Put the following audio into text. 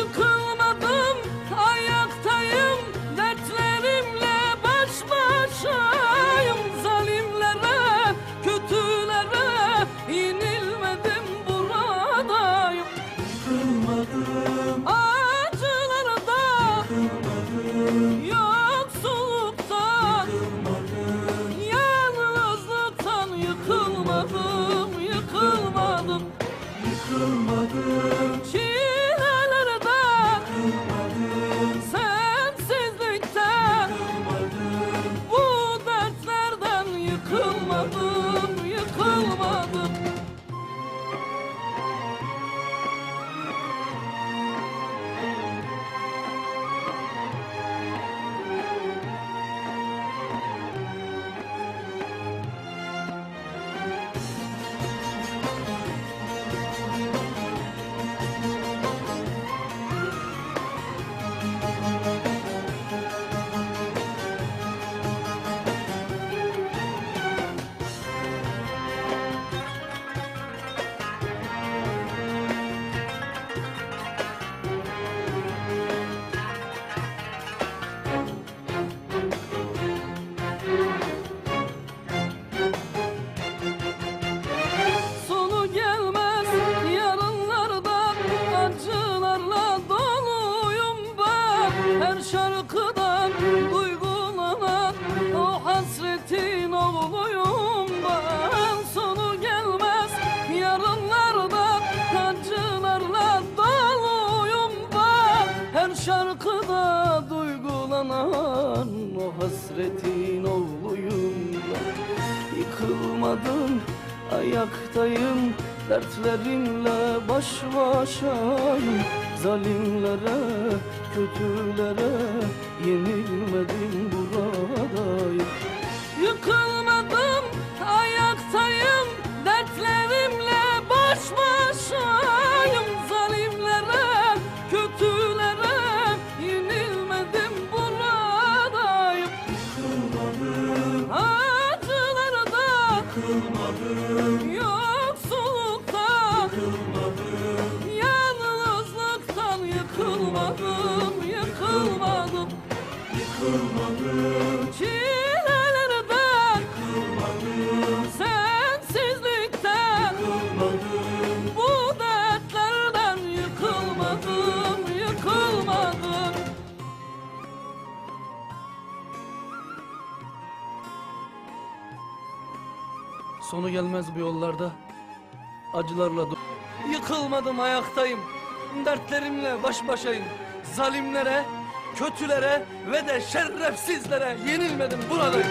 Yıkılmadım, ayaktayım, dertlerimle baş başayım. Zalimlere, kötülere yenilmedim buradayım. Yıkılmadım, Acılarda, yıkılmadım, yoksulluktan, yıkılmadım, yalnızlıktan yıkılmadım, yıkılmadım. yıkılmadım, yıkılmadım, yıkılmadım. Duygulanan o hasretin oğluyum ben. Yıkılmadım ayaktayım Dertlerimle baş başayım Zalimlere, kötülere Yenilmedim buradayım. Yıkılmadım Yoksulluktan, yalnızlıktan yıkılmadım, yıkılmadım. yıkılmadım, Sonu gelmez bu yollarda, acılarla Yıkılmadım ayaktayım, dertlerimle baş başayım. Zalimlere, kötülere ve de şerefsizlere yenilmedim buradayım.